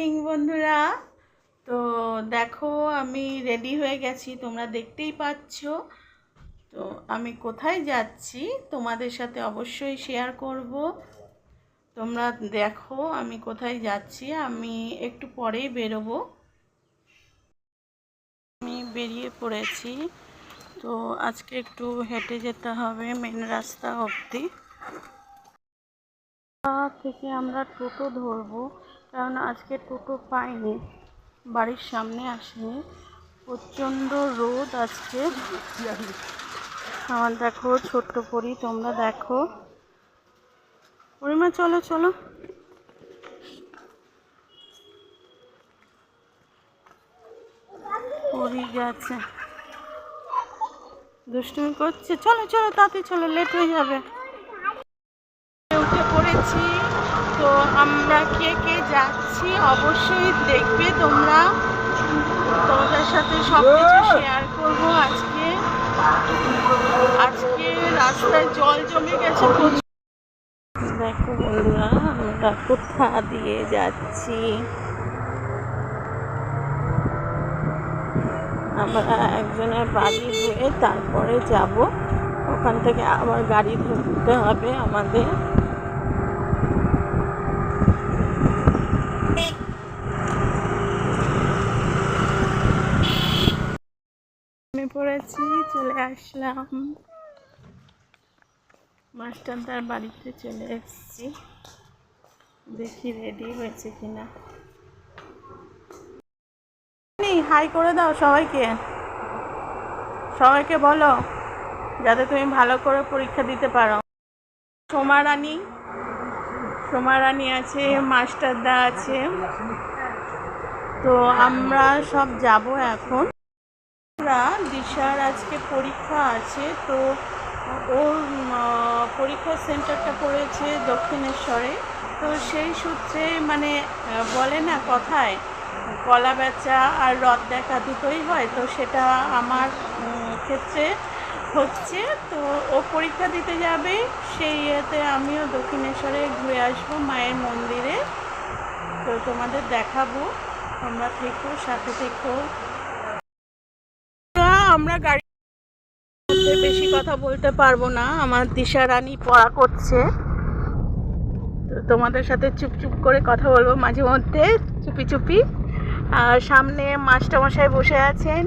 Morning বন্ধুরা। তো দেখো, আমি রেডি হয়ে গেছি, তোমরা দেখতেই পাচ্ছ। তো আমি কোথায় যাচ্ছি, তোমাদের সাথে অবশ্যই শেয়ার করব। তোমরা দেখো, আমি কোথায় যাচ্ছি, আমি একটু পরেই বেরোবো। আমি বেরিয়ে পড়েছি। তো আজকে একটু হেঁটে যেতে হবে মেন রাস্তা অবধি। থেকে আমরা টোটো ধরবো। কারণ আজকে টোটো পাইনি, বাড়ির সামনে আসেনি। প্রচণ্ড রোদ আজকে। আমার দেখো, ছোট্ট পরি, তোমরা দেখো। পরিমা, চলো চলো। পরি গেছে। দুষ্টুমি করছে। চলো চলো, তাড়াতাড়ি চলো লেট হয়ে যাবে। উঠে পড়েছি। তো আমরা কে কে যাচ্ছি অবশ্যই দেখবে তোমরা। তোমাদের সাথে সব কিছু শেয়ার করব আজকে। আজকে রাস্তায় জল জমে গেছে প্রচুর। দেখো বন্ধুরা আমরা কোথা দিয়ে যাচ্ছি? আমরা একজনের বাড়ি হয়ে তারপরে যাব। ওখান থেকে আবার গাড়ি ধরতে হবে আমাদের। আমি পড়েছি, চলে আসলাম। মাস্টারদার বাড়িতে চলে এসেছি। দেখি রেডি হয়েছে কিনা। হাই করে দাও সবাইকে। সবাইকে বলো, যাতে তুমি ভালো করে পরীক্ষা দিতে পারো। সোমা রানী সোমা রানী আছে, মাস্টারদা আছে। তো আমরা সব যাব এখন। আমরা দিশার আজকে পরীক্ষা আছে, তো ওর পরীক্ষার সেন্টারটা পড়েছে দক্ষিণেশ্বরে। তো সেই সূত্রে মানে বলে না কথায়, কলা বেচা আর রথ দেখা দুটোই হয়, তো সেটা আমার ক্ষেত্রে হচ্ছে। তো ও পরীক্ষা দিতে যাবে, সেই ইয়েতে আমিও দক্ষিণেশ্বরে ঘুরে আসব মায়ের মন্দিরে। তো তোমাদের দেখাবো, তোমরা থেকো, সাথে থেকো। আমরা গাড়ি মধ্যে বেশি কথা বলতে পারব না। আমার দিশা রানী পড়া করছে। তোমাদের সাথে চুপ চুপ করে কথা বলব মাঝে মধ্যে, চুপি চুপি। আর সামনে মাস্টারমশাই বসে আছেন।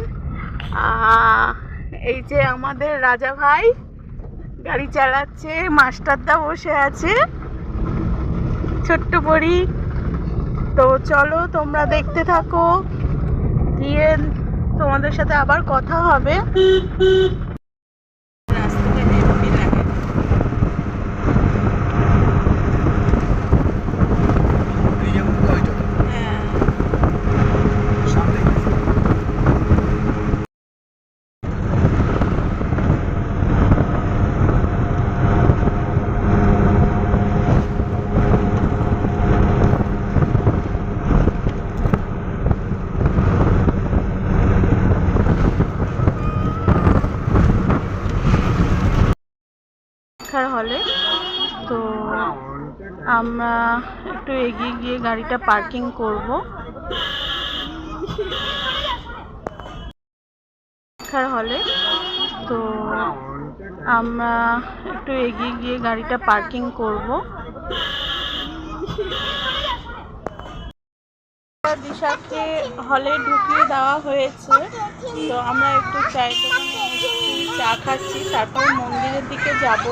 এই যে আমাদের রাজা ভাই গাড়ি চালাচ্ছে, মাস্টারদা বসে আছে। ছোট্ট পরি। তো চলো তোমরা দেখতে থাকো। গিয়ে তোমাদের সাথে আবার কথা হবে এই যেমন ওইটা হ্যাঁ সামনে পরীক্ষার হলে তো আমরা একটু এগিয়ে গিয়ে গাড়িটা পার্কিং করব। পরীক্ষার হলে। তো আমরা একটু এগিয়ে গিয়ে গাড়িটা পার্কিং করব। দিশাকে হলে ঢুকিয়ে দেওয়া হয়েছে। তো আমরা একটু দোকানে চা খাচ্ছি, তারপর মন্দিরের দিকে যাব।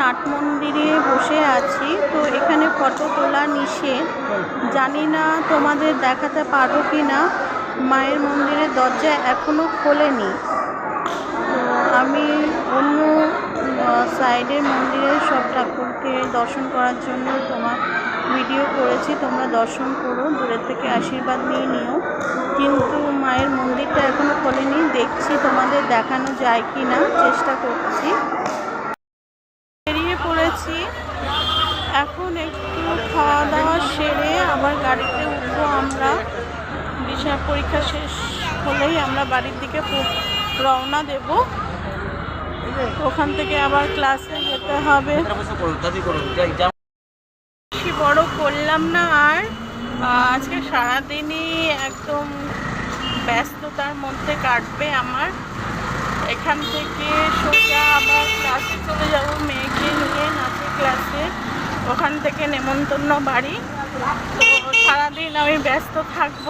নাট মন্দিরে বসে আছি। তো এখানে ফটো তোলা নিষেধ। জানি না তোমাদের দেখাতে পারব কি না মায়ের মন্দিরের দরজা এখনও খোলেনি। আমি অন্য সাইডের মন্দিরের সব ঠাকুরকে দর্শন করার জন্য তোমার ভিডিও করেছি। তোমরা দর্শন করো, দূরের থেকে আশীর্বাদ নিয়ে নিও। কিন্তু মায়ের মন্দিরটা এখনও খোলেনি, দেখছি তোমাদের দেখানো যায় কি না চেষ্টা করছি। বেরিয়ে পড়েছি। এখন একটু খাওয়া দাওয়া সেরে আবার গাড়িতে উঠবো আমরা। বিষয় পরীক্ষা শেষ হলেই আমরা বাড়ির দিকে রওনা দেব। ওখান থেকে আবার ক্লাসে যেতে হবে। বেশি বড় করলাম না আর আজকে সারাদিনই একদম ব্যস্ততার মধ্যে কাটবে আমার। এখান থেকে সোজা আবার ক্লাসে চলে যাব মেয়েকে নিয়ে নাচের ক্লাসে ওখান থেকে নেমন্তন্ন বাড়ি। তো সারাদিন আমি ব্যস্ত থাকব।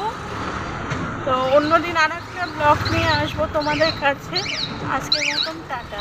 তো অন্যদিন আর একটা ব্লগ নিয়ে আসব তোমাদের কাছে। আজকের মতন টাটা।